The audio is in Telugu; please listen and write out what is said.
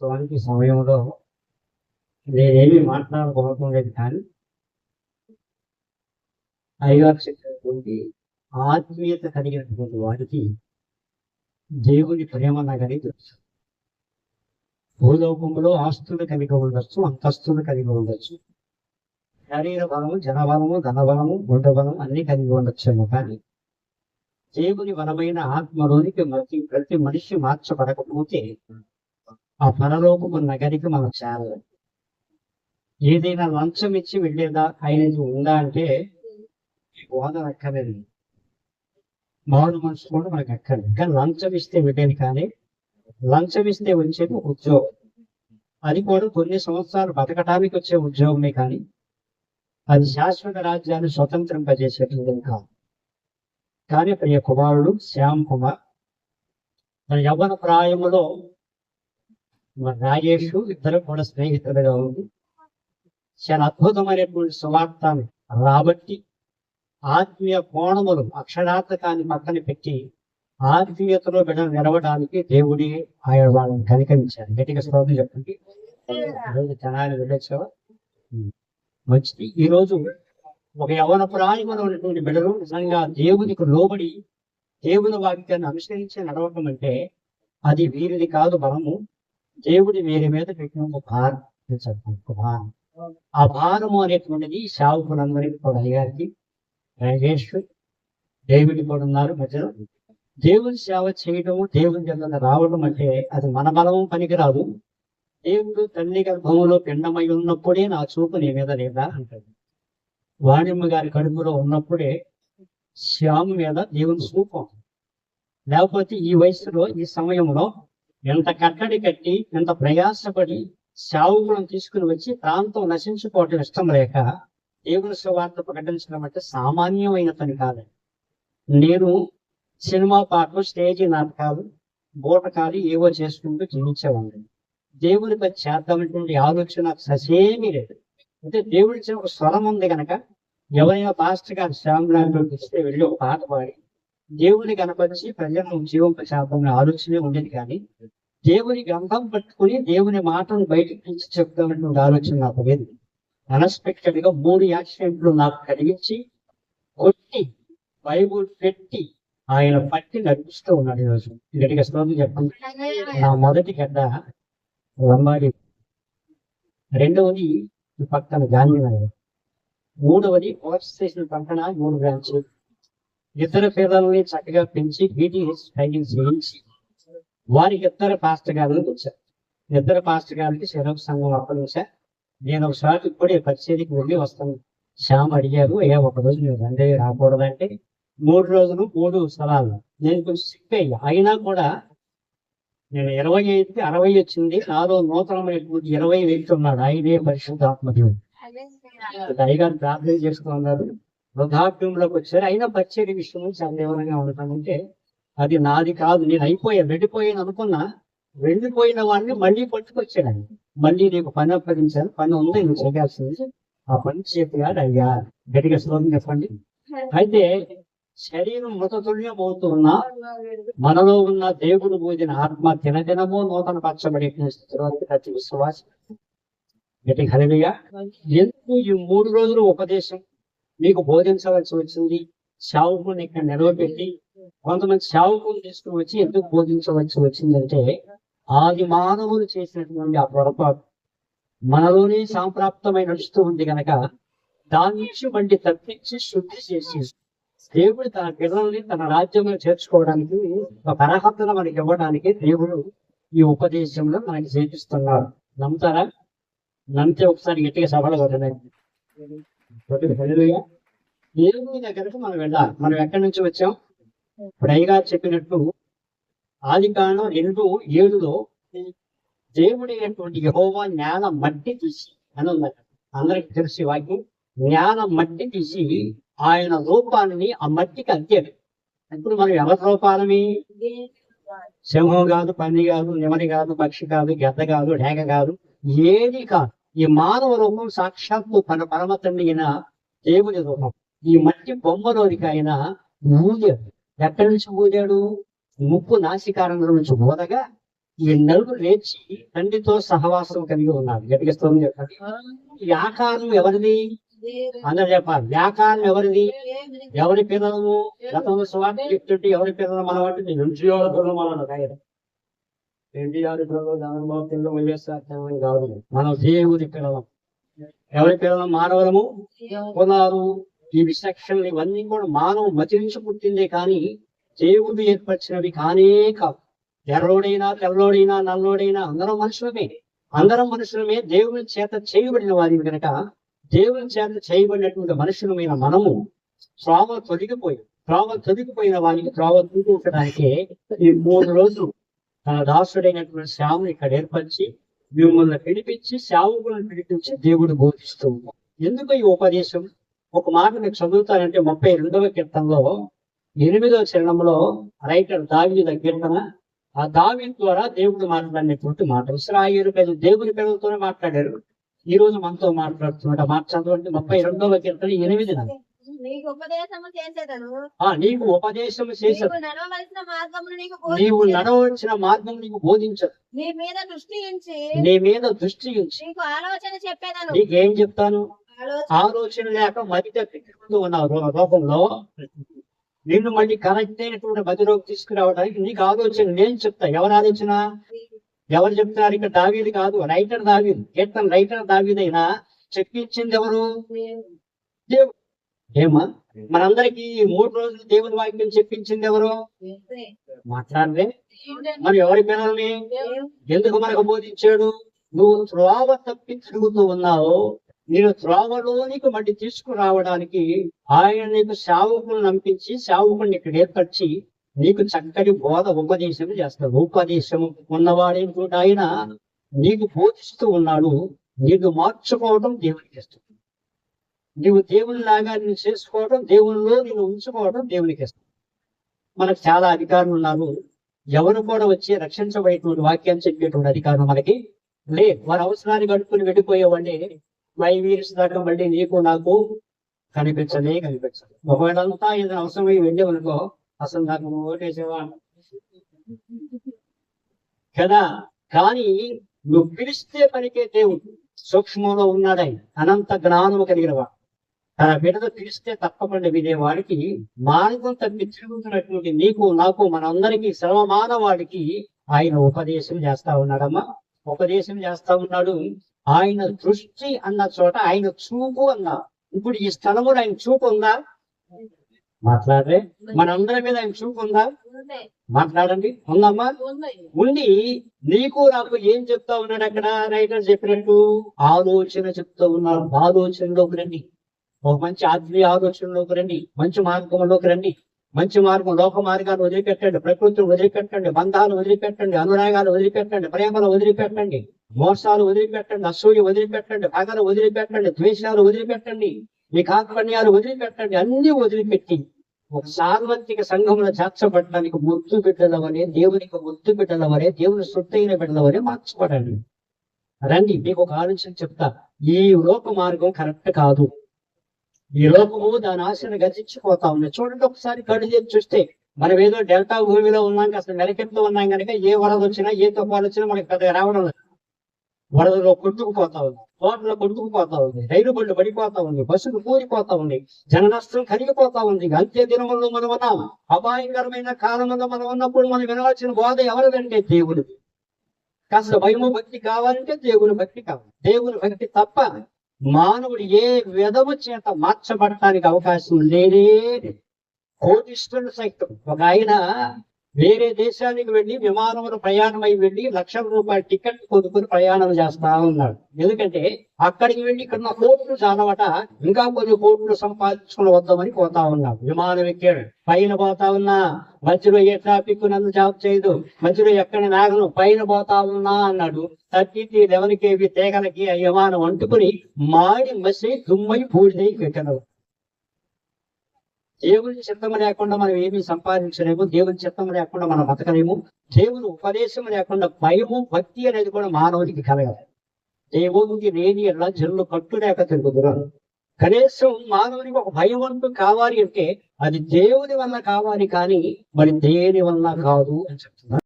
వాస్తవానికి సమయంలో నేనేమి మాట్లాడకపోవట్లేదు కానీ అయ్యగారు చెప్పినటువంటి ఆత్మీయత కలిగినటువంటి వారికి దేవుని ప్రేమ నగరి తెలుసు. భూలోకంలో ఆస్తులు కలిగి ఉండొచ్చు అంతస్తులు కలిగి ఉండొచ్చు. శరీర బలము జనబలము ధనబలము గుండబలము అన్ని కలిగి ఉండొచ్చేమో కానీ దేవుని బలమైన ఆత్మలోనికి ప్రతి ప్రతి మనిషి మార్చబడకపోతే ఆ పరలోకము నగరికి మనం చేరాలి. ఏదైనా లంచం ఇచ్చి వెళ్ళేదా ఆయనకి ఉందా అంటే బోధన అక్కర్లేదు. మారు మనసు కూడా మనకు అక్కర్లేదు. కానీ లంచం ఇస్తే వెళ్ళేది కానీ లంచం ఇస్తే వచ్చేది ఉద్యోగం. అది కూడా కొన్ని సంవత్సరాలు బతకటానికి వచ్చే ఉద్యోగమే కానీ అది శాశ్వత రాజ్యాన్ని స్వతంత్రింపజేసేటువంటి కాదు. కానీ ప్రియ కుమారుడు శ్యామ్ కుమార్ తన యవ్వన ప్రాయములో మన రాజేష్ ఇద్దరు కూడా స్నేహితులుగా ఉంది చాలా అద్భుతమైనటువంటి సువార్తను రాబట్టి ఆత్మీయ కోణములు అక్షరార్థకాన్ని పక్కన పెట్టి ఆత్మీయతలో బిడ్డ నిలవడానికి దేవుడి ఆయన వాళ్ళని కనికరించారు గట్టిగా శ్రోతం చెప్పండి. ఈరోజు జనాలు వెళ్ళొచ్చావా మంచిది. ఈ రోజు ఒక యవన ప్రాయంలో ఉన్నటువంటి బిడ్డలు నిజంగా దేవునికి లోబడి దేవుని వాక్యాన్ని అనుసరించి నడవటం అంటే అది వీరిది కాదు బలము దేవుడి వీరి మీద పెట్టిన ఒక భారం ఒక భారం. ఆ భారము అనేటువంటిది శావుకులందరికీ కూడా అయ్యారికి. రాజేష్ దేవుడి కూడా ఉన్నారు మధ్యలో. దేవుని సేవ చేయడము దేవుని జన్మ రావడం అంటే అది మన బలము పనికిరాదు. దేవుడు తల్లి గర్భంలో పిండమై ఉన్నప్పుడే నా చూపు నీ మీద లేదా అంటాడు. వాణిమ్మ గారి కడుపులో ఉన్నప్పుడే శ్యాము మీద దేవుని చూపం. లేకపోతే ఈ వయసులో ఈ సమయంలో ఎంత కట్టడి కట్టి ఎంత ప్రయాసపడి శావుకులను తీసుకుని వచ్చి ప్రాంతం నశించుకోవటం ఇష్టం లేక దేవుని సువార్త ప్రకటించడం అంటే సామాన్యమైన పని కాదండి నేను సినిమా పాటలు స్టేజీ నాటకాలు బూటకాలు ఏవో చేసుకుంటూ జీవించేవాడిని. దేవుని పని చేద్దామనేటువంటి ఆలోచన నాకు ససేమీ లేదు. అంటే దేవుడి ఒక స్వరం ఉంది కనుక ఎవరైనా పాస్టర్ గారు శ్యామలాంటి ఇస్తే వెళ్ళి ఒక పాట పాడి దేవుని కనపరిచి ప్రజలను జీవింప ఆలోచనే ఉండేది కానీ దేవుని గ్రంథం పట్టుకుని దేవుని మాటను బయటకు తీసి చెప్తామని ఆలోచన నాకు లేదు. అన్ఎక్స్పెక్టెడ్గా మూడు యాక్సిడెంట్లు నాకు కలిగించి కొట్టి బైబుల్ పెట్టి ఆయన పట్టి నడిపిస్తూ ఉన్నాడు ఈరోజు. గట్టిగా స్తోత్రం చెప్పండి నా మొదటి గడ్డ లంబాడి. రెండవది పక్కన గాంధీనగర్ మూడవది పోలీస్ స్టేషన్ పక్కన మూడు బ్రాంచ్లు. ఇద్దరు పేదలని చక్కగా పెంచి బీటీఎస్ ట్రైనింగ్ చేయించి వారికి ఇద్దరు పాస్టర్ గారిని వచ్చారు ఇద్దరు పాస్టర్ గారికి శిరవ సంఘం అప్పగించా నేను ఒకసారి ఇప్పుడే పరిచయకి వెళ్ళి వస్తాను. శ్యామ్ అడిగారు ఏ ఒక రోజు మీరు రండి రాకూడదంటే. మూడు రోజులు మూడు స్థలాలు. నేను కొంచెం సిక్ అయ్యా. అయినా కూడా నేను ఇరవై ఐదుకి అరవై వచ్చింది. నాలో నూతనమైనటువంటి ఇరవై వెళ్తున్నాడు. ఆయనే పరిశుద్ధాత్మదేవుడు. దయగారు ప్రార్థన చేసుకున్నారు వృద్ధాప్యంలోకి వచ్చారు. అయినా పచ్చేది విషయం సందేహంగా ఉంటానంటే అది నాది కాదు. నేను అయిపోయా వెళ్ళిపోయాను అనుకున్నా వెళ్ళిపోయిన వాడిని మళ్ళీ పట్టుకొచ్చాడు ఆయన. మళ్ళీ నీకు పని అప్పగించాను. పని ఉంది నేను చేయాల్సింది. ఆ పని చెప్పాడు అయ్యా గట్టిగా శ్లోకం చెప్పండి. అయితే శరీరం మృతతుల్యం అవుతున్నా మనలో ఉన్న దేవుడు పోదిన ఆత్మ దినదినము నూతన పచ్చబడి స్థితిలో ప్రతి విశ్వాసం. గట్టి హరిగా ఎందుకు ఈ మూడు రోజులు ఉపదేశం? మీకు బోధించవలసి వచ్చింది. శావుకుని ఇక్కడ నిలవబెట్టి కొంతమంది శావుకుని తీసుకుని వచ్చి ఎందుకు బోధించవలసి వచ్చిందంటే ఆది మానవులు చేసినటువంటి ఆ పొరపాటు. మనలోనే సాంప్రాప్తమై నడుస్తూ ఉంది కనుక దాని నుంచి మళ్ళీ తప్పించి శుద్ధి చేసి దేవుడు తన పిల్లల్ని తన రాజ్యంలో చేర్చుకోవడానికి ఒక అర్హతను మనకి ఇవ్వడానికి దేవుడు ఈ ఉపదేశంలో మనకి చేపిస్తున్నాడు నమ్ముతారా? నమ్మితే ఒకసారి గట్టిగా సభలు కొట్టండి దేవుని దగ్గరకు మనం వెళ్ళాలి మనం ఎక్కడి నుంచి వచ్చాం? ఇప్పుడు అయ్యగారు చెప్పినట్టు ఆది కాలం రెండు ఏడులో దేవుడి అయినటువంటి యహోవా జ్ఞాన మట్టి తీసి అని ఉందట అందరికి తెలిసి వాక్యం. జ్ఞాన మట్టి తీసి ఆయన రూపాన్ని ఆ మట్టికి అద్దాడు ఇప్పుడు మనం ఎవరి రూపాలని సింహం కాదు పని కాదు నెమలి కాదు పక్షి కాదు గద్ద కాదు డేగ కాదు ఏది కాదు. ఈ మానవ రూపం సాక్షాత్తు పర పరమతండి అయిన దేవుని రూపం. ఈ మట్టి బొమ్మలోనికి ఆయన ఊదాడు. ఎక్కడి నుంచి ఊదాడు? ముప్పు నాసికారంలో నుంచి ఊదగా ఈ నలుగురు లేచి తండ్రితో సహవాసం కలిగి ఉన్నారు. గట్టిగా స్తోత్రం చెప్పండి. ఈ ఆకారం ఎవరిది? అందరు చెప్పాలి. వ్యాకారం ఎవరిది? ఎవరి పిల్లలు గతంలో స్వార్థ చెప్తుంటే ఎవరి పిల్లలు మనవాటి నుంచి పిల్లలు మన ఎన్టీఆర్ పిల్లలు చంద్రబాబు పిల్లలు వైఎస్ఆర్ చంద్రబాబు కాదు. మనం దేవుడి పిల్లలం. ఎవరి పిల్లలం? మానవులము. కులాలు ఈ విశక్షణ ఇవన్నీ కూడా మానవ మతిరించి పుట్టిందే కానీ దేవుడు ఏర్పరిచినవి కానే కావు. ఎర్రోడైనా తెల్లోడైనా నల్లోడైనా అందరం మనుషులమే. అందరం మనుషులమే. దేవుని చేత చేయబడిన వారి కనుక దేవుని చేత చేయబడినటువంటి మనుషులమైన మనము త్రోవ తొలగిపోయి. త్రోవ తొలగిపోయిన వారికి త్రోవ తొలగించడానికే ఈ మూడు రోజులు తన దాసుడైనటువంటి శ్యాము ఇక్కడ ఏర్పరిచి మిమ్మల్ని పిలిపించి సేవకులను పిలిపించి దేవుడు బోధిస్తూ ఎందుకు ఈ ఉపదేశం? ఒక మాట మీకు చదువుతానంటే ముప్పై రెండవ కీర్తనలో ఎనిమిదవ చరణంలో రైటర్ దావి కీర్తన ఆ దావి ద్వారా దేవుడు మాట్లాడినటువంటి మాట. ఇస్రాయేలు పేద దేవుని పేదలతోనే మాట్లాడారు. ఈ రోజు మనతో మాట్లాడుతున్నట్టు మాట చదవండి. ముప్పై రెండవ కీర్తన ఎనిమిది నీకు ఉపదేశము చేసేదను. నీకు ఉపదేశం చేసే నీకు నడవలసిన మార్గమును నీకు నీవు. నడవలసిన మార్గం నీకు బోధించదు. నీ మీద దృష్టి ఉంచి నీ మీద దృష్టి ఉంచి నీకు ఆలోచన చెప్పేదను. నీకేం చెప్తాను? ఆలోచన లేక మతి తప్పించుకుంటూ ఉన్న రో- లోకంలో నిన్ను మళ్ళీ కరెక్ట్ అయినటువంటి మతిలోకి తీసుకురావడానికి నీకు ఆలోచన నేను చెప్తా. ఎవరు ఆలోచన? ఎవరు చెప్తున్నారు? ఇక్కడ దావీది కాదు రైటర్ దావీదు. కీర్తన రైటర్ దావీదైనా చెప్పించింది ఎవరు? దేవుడు. ఏమా? మనందరికి మూడు రోజులు దేవుని వాక్యం చెప్పించింది ఎవరు? మాట్లాడలే మరి ఎవరి పిల్లల్ని? ఎందుకు మనకు బోధించాడు? నువ్వు త్రోవ తప్పి తిరుగుతూ ఉన్నావు. నేను త్రోవలోనికి మళ్ళీ తీసుకురావడానికి ఆయన నీకు సేవకులను నంపించి సేవకుని ఇక్కడ ఏర్పరిచి నీకు చక్కటి బోధ ఉపదేశం చేస్తాడు. ఉపదేశం ఉన్నవాడేంటి ఆయన నీకు బోధిస్తూ ఉన్నాడు. నీకు మార్చుకోవడం దేవునికి ఇష్టం. నీవు దేవుని లాగా నేను చేసుకోవడం దేవునిలో నేను ఉంచుకోవడం దేవునికి ఇష్టం. మనకు చాలా అధికారులు ఉన్నారు. ఎవరు కూడా వచ్చి రక్షించబడేటువంటి వాక్యాన్ని చెప్పేటువంటి అధికారం మనకి లేదు వారి అవసరాన్ని గడుపుకుని వెళ్ళిపోయేవాడిని మై వీరిస్ దాకా మళ్ళీ నీకు నాకు కనిపించలే కనిపించదు. ఒకవేళ అంతా ఏదైనా అవసరమై వెళ్ళేవనుకో అసలు నాకు ఓటేసేవా కదా? కానీ నువ్వు పిలిస్తే పనికే దేవుడు. సూక్ష్మంలో ఉన్నాడని అనంత జ్ఞానము కలిగిన వాడు. తన బిడ్డను పిలిస్తే తప్పకుండా వినే వాడికి మార్గం తప్పి తిరుగుతున్నటువంటి నీకు నాకు మనందరికీ సర్వమానవాడికి ఆయన ఉపదేశం చేస్తా ఉన్నాడమ్మా. ఉపదేశం చేస్తా ఉన్నాడు. ఆయన దృష్టి అన్న చోట ఆయన చూపు అన్నా. ఇప్పుడు ఈ స్థలములో ఆయన చూపు ఉందా? మాట్లాడరే. మనందరి మీద ఆయన చూపు ఉందా. మాట్లాడండి. ఉందమ్మా? ఉంది. ఉండి నీకు నాకు ఏం చెప్తా ఉన్నాడు అక్కడ? రైటర్ చెప్పినట్టు ఆలోచన చెప్తా ఉన్నాడు ఆలోచనలోకి రండి. ఒక మంచి ఆత్మీయ ఆలోచనలోకి రండి మంచి మార్గంలోకి రండి మంచి మార్గం లోక మార్గాన్ని వదిలిపెట్టండి ప్రకృతిని వదిలిపెట్టండి బంధాలు వదిలిపెట్టండి అనురాగాలు వదిలిపెట్టండి ప్రేమను వదిలిపెట్టండి మోసాలు వదిలిపెట్టండి అసూయ వదిలిపెట్టండి పగలు వదిలిపెట్టండి ద్వేషాలు వదిలిపెట్టండి మీ కాకపణ్యాలు వదిలిపెట్టండి అన్ని వదిలిపెట్టి ఒక సార్వత్రిక సంఘంలో చేర్చబడడానికి ముద్దు బిడ్డలవనే దేవునికి ముద్దు బిడ్డలవనే దేవుని సొత్తైన బిడ్డలవనే మార్చబడండి. రండి మీకు ఒక ఆలోచన చెప్తా ఈ లోక మార్గం కరెక్ట్ కాదు. ఈ లోకము దాని ఆశను గతించిపోతా ఉంది. చూడండి ఒకసారి కళ్ళు చేసి చూస్తే మనం ఏదో డెల్టా భూమిలో ఉన్నాం అసలు మెలకెత్తు ఉన్నాం కనుక ఏ వరద వచ్చినా ఏ తుఫాను వచ్చినా మనకి పెద్దగా రావడం లేదు. వరదలో కొట్టుకుపోతా ఉంది తోటలో కొట్టుకుపోతా ఉంది రైలు బండ్లు పడిపోతా ఉంది బస్సులు కూలిపోతా ఉంది జన నష్టం కలిగిపోతా ఉంది. అంత్య దినముల్లో మనం ఉన్నాం. అపాయకరమైన కాలంలో మనం ఉన్నప్పుడు మనం వినవలసిన బోధ ఎవరిదంటే దేవుడు. కాస్త భయము భక్తి కావాలంటే దేవుని భక్తి కావాలి. దేవుని భక్తి తప్ప మానవుడు ఏ విధము చేత మార్చబడటానికి అవకాశం లేనే కోటిష్ఠులు సైతం. ఒక ఆయన వేరే దేశానికి వెళ్ళి విమానంలో ప్రయాణం అయి వెళ్ళి లక్షల రూపాయల టికెట్ కొనుక్కుని ప్రయాణం చేస్తా ఉన్నాడు. ఎందుకంటే అక్కడికి వెళ్ళి ఇక్కడ కోట్లు చాలవట ఇంకా కొన్ని కోట్లు సంపాదించుకుని వద్దామని పోతా ఉన్నాడు. విమానం ఎక్కాడు. పైన పోతా ఉన్నా మధ్యలో ఏ ట్రాఫిక్ నన్ను జాబ్ చేయదు. మధ్యలో ఎక్కడ నాగను పైన పోతా ఉన్నా అన్నాడు. థర్టీ లెవెన్ కేవి తీగలకి ఆ విమానం అంటుకుని మాడి మసి దుమ్మై పూడిదై పెట్టను దేవుని చిత్తం లేకుండా మనం ఏమీ సంపాదించలేము దేవుని చిత్తం లేకుండా మనం బతకలేము దేవుని ఉపదేశం లేకుండా భయము భక్తి అనేది కూడా మానవునికి కలగదు. దేవునికి లేని ఎలా జనులు కట్టులేక తిరుగుతున్నారు కనీసం మానవునికి ఒక భయం అంటూ కావాలి అంటే అది దేవుని వల్ల కావాలి కానీ మరి దేని వల్ల కాదు అని చెప్తున్నారు.